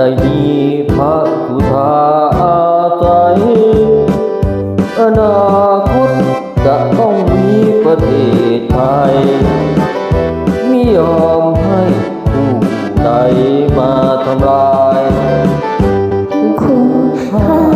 ได้มีพระกุธาอาศัยอนาคตจะต้องมีประเทศไทยมิยอมให้ผู้ใดมาทำลายคุณค่า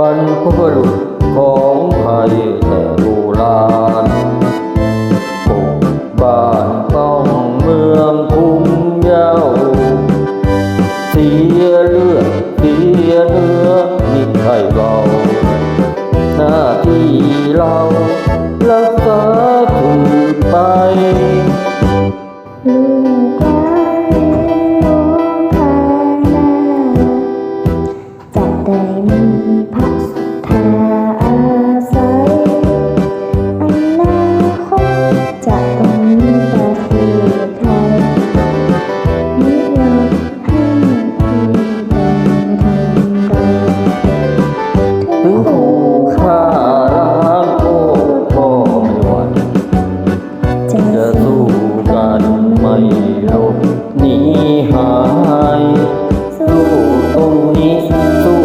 半坡路。ิดให้เบาหน้าที่เรารักษา ไม่ลบหนีหาย สู้ตรงนี้สู้